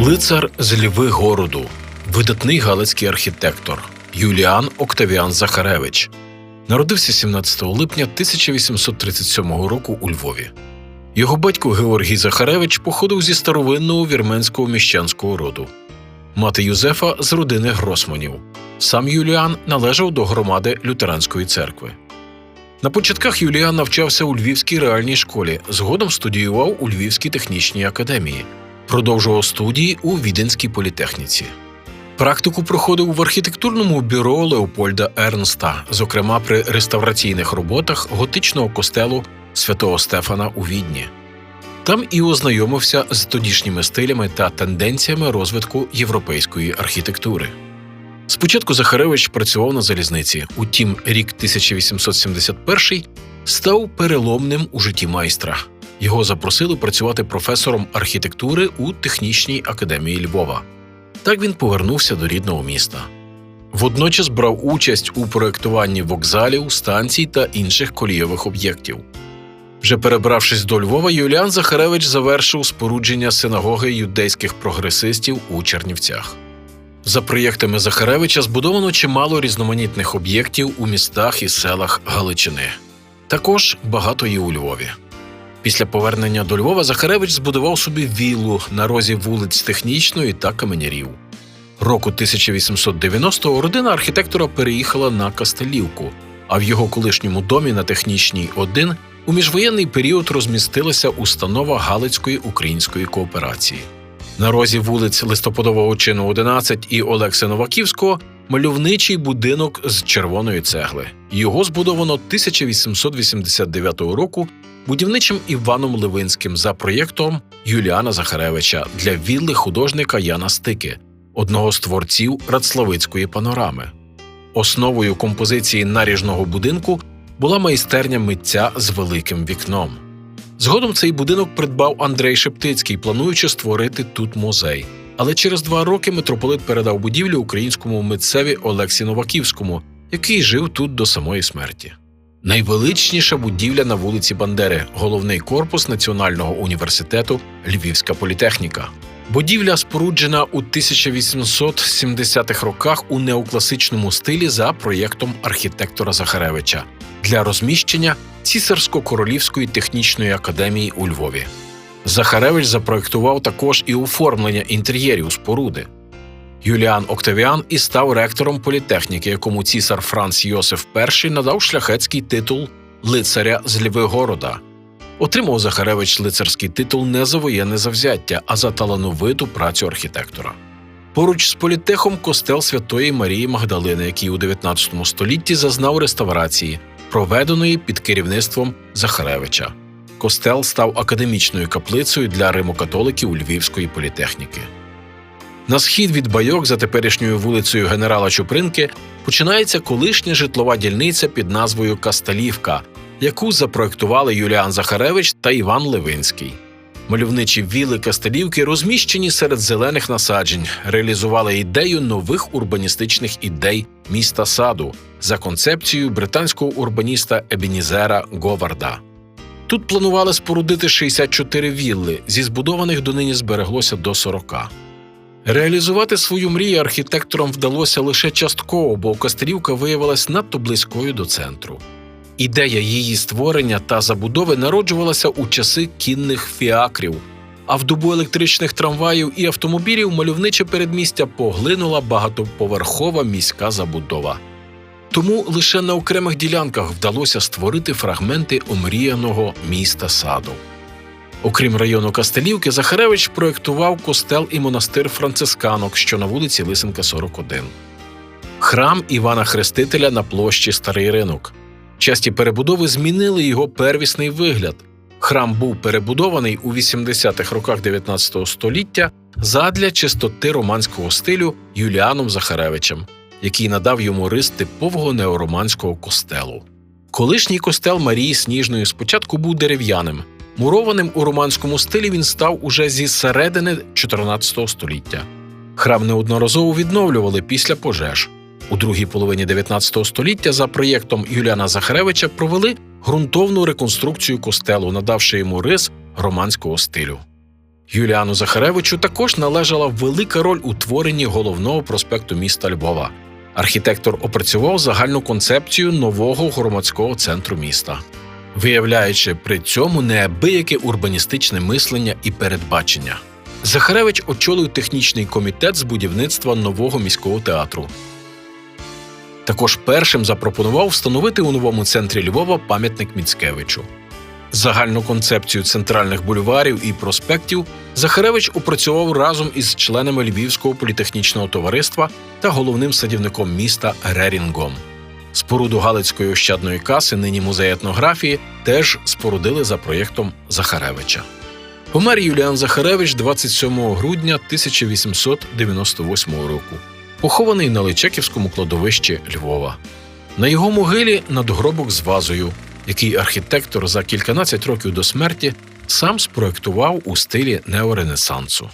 Лицар з Львигороду, видатний галицький архітектор Юліан Октавіан Захаревич. Народився 17 липня 1837 року у Львові. Його батько Георгій Захаревич походив зі старовинного вірменського міщанського роду. Мати Юзефа з родини Гросманів. Сам Юліан належав до громади лютеранської церкви. На початках Юліан навчався у Львівській реальній школі, згодом студіював у Львівській технічній академії, продовжував студії у Віденській політехніці. Практику проходив в архітектурному бюро Леопольда Ернста, зокрема при реставраційних роботах готичного костелу святого Стефана у Відні. Там і ознайомився з тодішніми стилями та тенденціями розвитку європейської архітектури. Спочатку Захаревич працював на залізниці, утім, рік 1871 став переломним у житті майстра. Його запросили працювати професором архітектури у технічній академії Львова. Так він повернувся до рідного міста. Водночас брав участь у проєктуванні вокзалів, станцій та інших колійових об'єктів. Вже перебравшись до Львова, Юліан Захаревич завершив спорудження синагоги юдейських прогресистів у Чернівцях. За проєктами Захаревича збудовано чимало різноманітних об'єктів у містах і селах Галичини. Також багато є у Львові. Після повернення до Львова Захаревич збудував собі віллу на розі вулиць Технічної та Каменярів. Року 1890-го родина архітектора переїхала на Кастелівку, а в його колишньому домі на Технічній 1 у міжвоєнний період розмістилася установа Галицької української кооперації. На розі вулиць Листопадового чину 11 і Олекси Новаківського мальовничий будинок з червоної цегли. Його збудовано 1889 року будівничим Іваном Левинським за проєктом Юліана Захаревича для вілли художника Яна Стики, одного з творців Радславицької панорами. Основою композиції наріжного будинку була майстерня митця з великим вікном. Згодом цей будинок придбав Андрей Шептицький, плануючи створити тут музей. Але через два роки митрополит передав будівлю українському митцеві Олексі Новаківському, який жив тут до самої смерті. Найвеличніша будівля на вулиці Бандери, головний корпус Національного університету Львівська політехніка. Будівля споруджена у 1870-х роках у неокласичному стилі за проєктом архітектора Захаревича для розміщення Цісарсько-королівської технічної академії у Львові. Захаревич запроектував також і оформлення інтер'єрів споруди. Юліан Октавіан і став ректором політехніки, якому цісар Франц Йосиф І надав шляхетський титул лицаря з Львигорода. Отримав Захаревич лицарський титул не за воєнне завзяття, а за талановиту працю архітектора. Поруч з політехом костел Святої Марії Магдалини, який у 19 столітті зазнав реставрації, проведеної під керівництвом Захаревича. Костел став академічною каплицею для римокатоликів Львівської політехніки. На схід від байок за теперішньою вулицею генерала Чупринки починається колишня житлова дільниця під назвою Касталівка, яку запроектували Юліан Захаревич та Іван Левинський. Мальовничі віли Касталівки розміщені серед зелених насаджень, реалізували ідею нових урбаністичних ідей міста саду за концепцією британського урбаніста Ебінізера Говарда. Тут планували спорудити 64 вілли, зі збудованих донині збереглося до 40. Реалізувати свою мрію архітекторам вдалося лише частково, бо Кастелівка виявилась надто близькою до центру. Ідея її створення та забудови народжувалася у часи кінних фіакрів, а в добу електричних трамваїв і автомобілів мальовниче передмістя поглинула багатоповерхова міська забудова. Тому лише на окремих ділянках вдалося створити фрагменти омріяного міста саду. Окрім району Кастелівки, Захаревич проєктував костел і монастир францисканок, що на вулиці Лисенка, 41, храм Івана Хрестителя на площі Старий Ринок. Часті перебудови змінили його первісний вигляд. Храм був перебудований у 80-х роках 19 століття задля чистоти романського стилю Юліаном Захаревичем, який надав йому рис типового неороманського костелу. Колишній костел Марії Сніжної спочатку був дерев'яним. Мурованим у романському стилі він став уже зі середини 14 століття. Храм неодноразово відновлювали після пожеж. У другій половині 19 століття за проєктом Юліана Захаревича провели ґрунтовну реконструкцію костелу, надавши йому рис романського стилю. Юліану Захаревичу також належала велика роль у творенні головного проспекту міста Львова. Архітектор опрацював загальну концепцію нового громадського центру міста, виявляючи при цьому неабияке урбаністичне мислення і передбачення. Захаревич очолив технічний комітет з будівництва нового міського театру. Також першим запропонував встановити у новому центрі Львова пам'ятник Міцкевичу. Загальну концепцію центральних бульварів і проспектів Захаревич опрацював разом із членами Львівського політехнічного товариства та головним садівником міста Рерінгом. Споруду Галицької ощадної каси, нині музей етнографії, теж спорудили за проєктом Захаревича. Помер Юліан Захаревич 27 грудня 1898 року, похований на Личаківському кладовищі Львова. На його могилі надгробок з вазою, який архітектор за кільканадцять років до смерті сам спроектував у стилі неоренесансу.